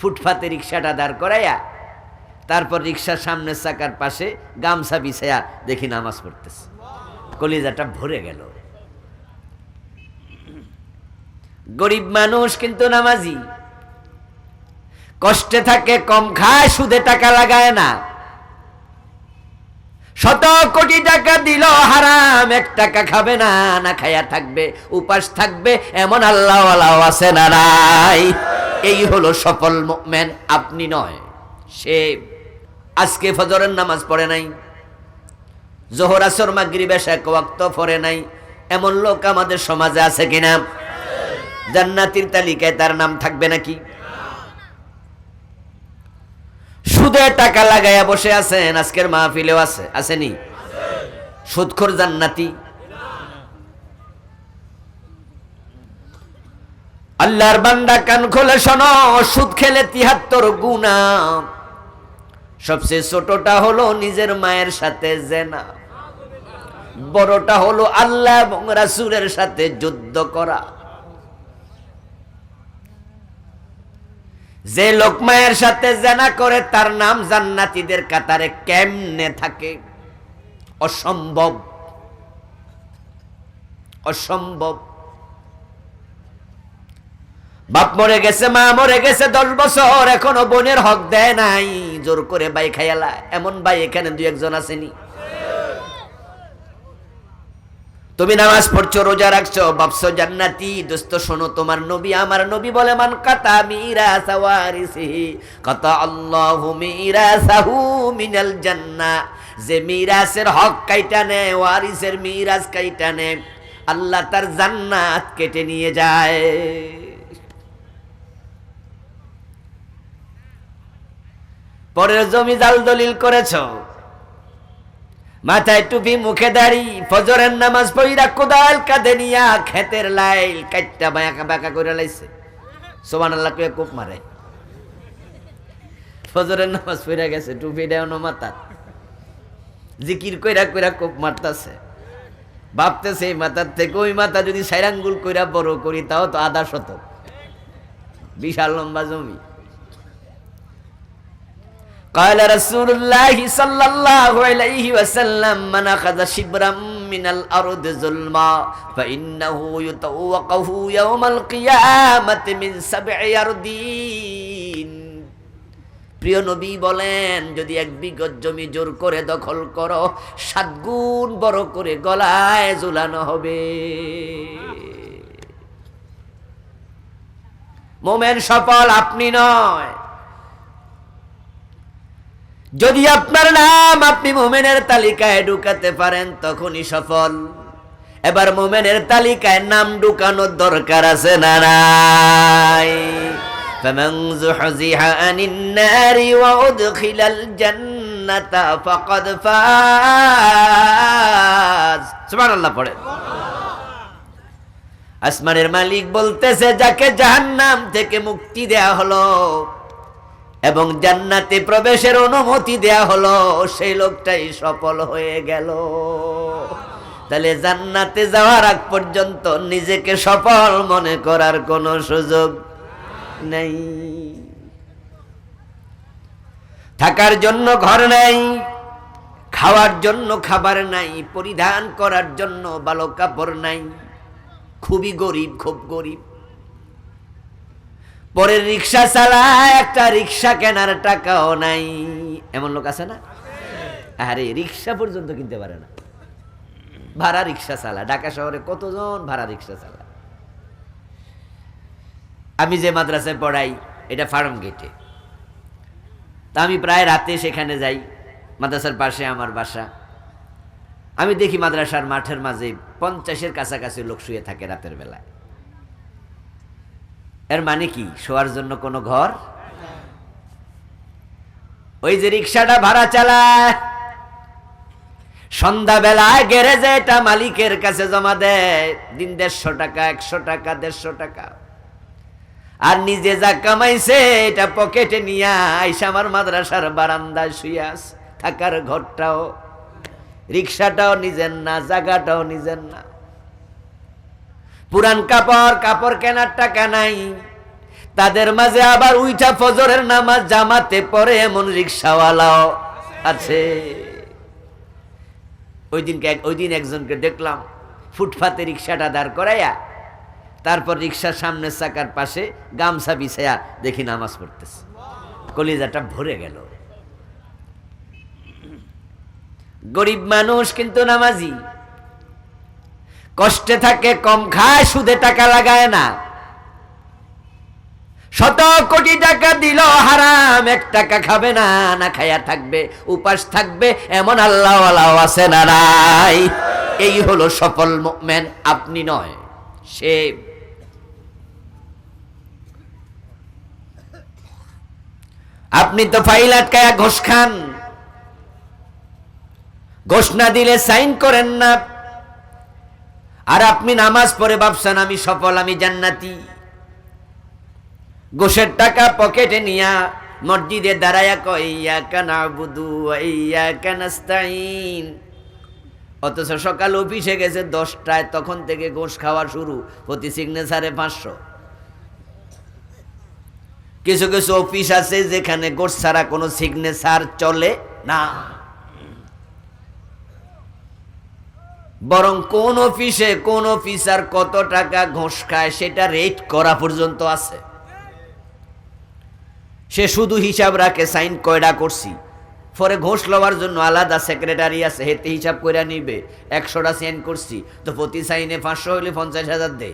ফুটপাতে রিক্সাটা দাঁড় করাইয়া তারপর রিক্সার সামনের চাকার পাশে গামছা বিছায়া দেখি নামাজ পড়তেছে। কলিজাটা ভরে গেল। গরিব মানুষ কিন্তু নামাজি। কষ্টে থাকে, কম খায়, সুদে টাকা লাগায় না। শত কোটি টাকা দিল, হারাম, এক টাকা খাবে না না খায়া থাকবে, উপাস থাকবে, এমন আল্লাহ আছে না নাই। এই হলো সফল মেন আপনি নয়। সে আজকে ফজরের নামাজ পড়ে নাই, জোহর, আসর, মাগরিব এক ওয়াক্ত পড়ে নাই। এমন লোক আমাদের সমাজে আছে কিনা জান্নাতির তালিকায় তার নাম থাকবে নাকি? সুদে টাকা লাগাইয়া বসে আছেন, আজকের মাহফিলেও আছে, আসেনি? সুদখোর জান্নাতি। আল্লাহর বান্দা কান খোলে শোনো সুদ খেলে তিহাত্তর গুণা। সবচেয়ে ছোটটা হলো নিজের মায়ের সাথে জেনা। বড়টা হলো আল্লাহ এবং রাসূলের সাথে যুদ্ধ করা। যে লোক মায়ের সাথে জেনা করে, তার নাম জান্নাতীদের কাতারে কেমনে থাকে? অসম্ভব। অসম্ভব। বাপ মরে গেছে, মা মরে গেছে, দশ বছর এখনও বোনের হক দেয় নাই। জোর করে বাই খাইয়ালা, এমন ভাই এখানে দু একজন আসেনি। তুমি নামাজ পড়ছো, রোজা রাখছো বাপসো জান্নাতি, দোস্ত শোনো, তোমার নবী আমার নবী বলে, মান কাতা মিরা সাওয়ারিসিহি কাতা আল্লাহু মিরাসাহু মিনাল জান্নাহ যে মিরাসের হক কাইটা নেয়, ওয়ারিসের মিরাস কাইটা নেয়, আল্লাহ তার জান্নাত কেটে নিয়ে যায়। পরের জমি জাল দলিল করেছ। মাথায় টুপি, মুখে দাড়ি, ফজরের নামাজ পইরা কোদাল কাঁধে নিয়া খেতের লাইল কাইটটা বাঁকা বাঁকা করে লাইছে। সোমান আল্লাহ কে কোপ মারে। ফজরের নামাজ পইরা গেছে, টুপি দেওয়ানো মাথা জিকির কইরা কইরা কোপ মারতাছে। ভাবতেছে এই মাথার থেকে ওই মাথা যদি সাইরাঙ্গুল কইরা বড় করি, তাও তো আধা শতক। বিশাল লম্বা জমি। قال رسول الله صلى الله عليه وسلم من أخذ شبرا من الأرض ظلما فإنه يتوقه يوم القيامة من سبع أرضين প্রিয় নবী বলেন যদি এক বিগত জমি জোর করে দখল করো সাত গুণ বড় করে গলায় ঝুলানো হবে মোমেন সফল আপনি নয় যদি আপনার নাম আপনি মোমেনের তালিকায় ঢুকাতে পারেন তখনই সফল এবার মোমেনের তালিকায় নাম ঢুকানোর দরকার আছে না নাই فمن زحزح عن النار وأدخل الجنة فقد فاز سبحان الله পড়ে আসমানের মালিক বলতেছে যাকে জাহান্নাম থেকে মুক্তি দেয়া হলো এবং জান্নাতে প্রবেশের অনুমতি দেয়া হলো, সেই লোকটাই সফল হয়ে গেল। তাহলে জান্নাতে যাওয়ার আগ পর্যন্ত নিজেকে সফল মনে করার কোনো সুযোগ নেই। থাকার জন্য ঘর নাই, খাওয়ার জন্য খাবার নাই, পরিধান করার জন্য ভালো কাপড় নাই। খুবই গরিব, খুব গরিব। পরের রিক্সা চালায়, একটা রিক্সা কেনার টাকাও নাই। এমন লোক আছে না? আরে, রিক্সা পর্যন্ত কিনতে পারে না। ভাড়া রিক্সা চালা ঢাকা শহরে কতজন ভাড়া রিক্সা চালা আমি যে মাদ্রাসায় পড়াই, এটা ফার্ম গেটে। তা আমি প্রায় রাতে সেখানে যাই, মাদ্রাসার পাশে আমার বাসা। আমি দেখি মাদ্রাসার মাঠের মাঝে পঞ্চাশের কাছাকাছি লোক শুয়ে থাকে রাতের বেলায়। এর মানে কি? শোয়ার জন্য কোনো ঘর? ওই যে রিক্সাটা ভাড়া চালায়। সন্ধ্যাবেলায় গ্যারেজে এটা মালিকের কাছে জমা দেয়। দিন দেড়শো টাকা, একশো টাকা, দেড়শো টাকা। আর নিজে যা কামাইছে, এটা পকেটে নিয়ে আইসা আমার মাদ্রাসার বারান্দায় শুয়াস থাকার ঘরটাও। রিক্সাটাও নিজের না, জায়গাটাও নিজের না। পুরান কাপড় কাপড় কেনার টাকা নাই তাদের মাঝে আবার উইঠা ফজরের নামাজ জামাতে পরে এমন রিক্সাওয়ালাও আছে। ওই দিনকে ওই দিন একজনকে দেখলাম ফুটপাতে রিক্সাটা দাঁড় করাইয়া, তারপর রিক্সার সামনের চাকার পাশে গামছা বিছায়া দেখি নামাজ পড়তেছে। কলিজাটা ভরে গেল। গরিব মানুষ কিন্তু নামাজি। কষ্টে থাকে, কম খায়, সুদে টাকা লাগায় না। শত কোটি টাকা দিল হারাম, এক টাকা খাবে না না খায়া থাকবে, উপাস থাকবে, এমন আল্লাহ আছে না নাই। এই হলো সফল মেন আপনি নয়, সে আপনি তো ফাইল আটকায়া ঘোষ খান। ঘোষ না দিলে সাইন করেন না। আর আপনি নামাজ পড়ে ভাবছেন, আমি সফল, আমি জান্নাতি। গোশের টাকা পকেটে নিয়া মসজিদে দাঁড়ায়া কইয়া কানা বুধু ইয়া কানাস্তাইন অথচ সকাল অফিসে গেছে দশটায়, তখন থেকে গোশ খাওয়া শুরু, প্রতি সিগনেচারে পাঁচশো। কিছু কিছু অফিস আছে যেখানে গোশ ছাড়া কোনো সিগনেচার চলে না। বরং কোন অফিসে কোন অফিসার কত টাকা ঘোষ খায় সেটা রেট করা পর্যন্ত আছে। সে শুধু হিসাব রাখে, সাইন কয়টা করছি। পরে ঘোষ লওয়ার জন্য আলাদা সেক্রেটারি আছে, হেতে হিসাব কইরা নিবে। একশোটা সাইন করছি, তো প্রতি সাইনে পাঁচশো হলে পঞ্চাশ হাজার দে।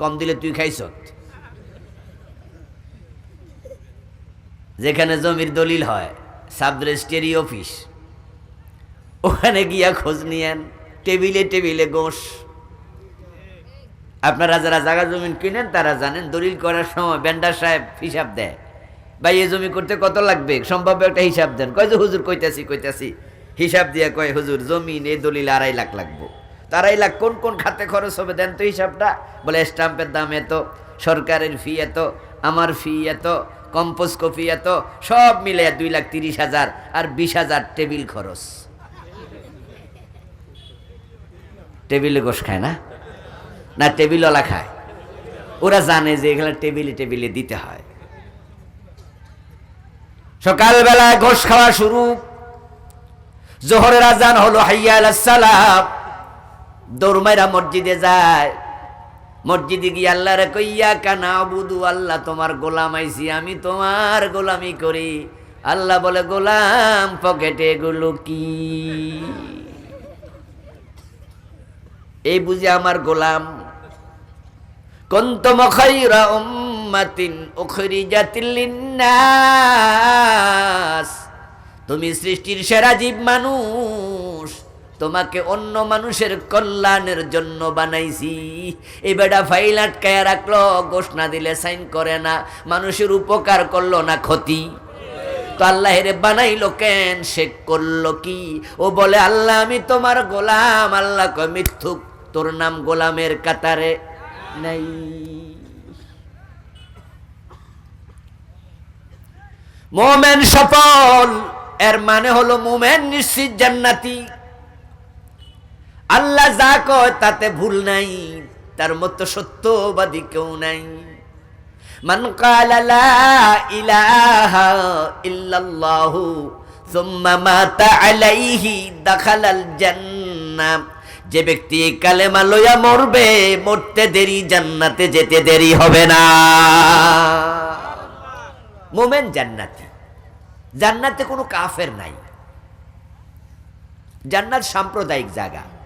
কম দিলে তুই খাইছ। যেখানে জমির দলিল হয় সাব রেজিস্ট্রি অফিস, ওখানে গিয়া খোঁজ নিয়েন। টেবিলে টেবিলে গোশ। আপনারা যারা জায়গা জমিন কিনেন, তারা জানেন দলিল করার সময় বেন্ডার সাহেব হিসাব দেয়। ভাই, এই জমি করতে কত লাগবে? সম্ভাব্য একটা হিসাব দেন। কয় যে, হুজুর, কইতাছি কইতাছি। হিসাব দিয়ে কয়, হুজুর, জমিন, এই দলিল আড়াই লাখ লাগবো। তো আড়াই লাখ কোন কোন খাতে খরচ হবে? দেন তো হিসাবটা। বলে, স্টাম্পের দাম এত, সরকারের ফি এত, আমার ফি এত কম্পোজ কফি এত, সব মিলে দুই লাখ তিরিশ হাজার আর বিশ হাজার টেবিল খরচ। টেবিলে গোশ খায় না? না, টেবিলওয়ালা খায়। ওরা জানে যে এগুলো টেবিলে টেবিলে দিতে হয়। সকালবেলা গোশ খাওয়া শুরু। জোহরের আজান হলো, হাইয়া সালাম। দৌড়মাইরা মসজিদে যায়। মসজিদে গিয়ে আল্লাহরে কইয়া কানা বুধু আল্লাহ তোমার গোলাম আইছি, আমি তোমার গোলামি করি। আল্লাহ বলে, গোলাম পকেটে এগুলো কি? এই বুঝে আমার গোলাম। তুমি সৃষ্টির সেরা জীব মানুষ। তোমাকে অন্য মানুষের কল্যাণের জন্য বানাইছি। এই বেটা ফাইল আটকায় রাখল, ঘোষণা দিলে সাইন করে না। মানুষের উপকার করল না ক্ষতি। তো আল্লাহ বানাইলো কেন? সে করল কি? ও বলে, আল্লাহ আমি তোমার গোলাম আল্লাহ মিথ্যুক তোর নাম গোলামের কাতারে নাই। মোমেন সফল, এর মানে হলো মোমেন নিশ্চিত জান্নাতি। আল্লাহ যা কয় তাতে ভুল নাই, তার মতো সত্যবাদী কেউ নাই। মান কালা লা ইলাহা ইল্লাল্লাহু, সুম্মা মাতা আলাইহি দাখালাল জান্নাহ। যে ব্যক্তি কালেমা লইয়া মরবে, মরতে দেরি, জান্নাতে যেতে দেরি হবে না। মোমেন জান্নাতি। জান্নাতে কোনো কাফের নাই। জান্নাত সাম্প্রদায়িক জায়গা।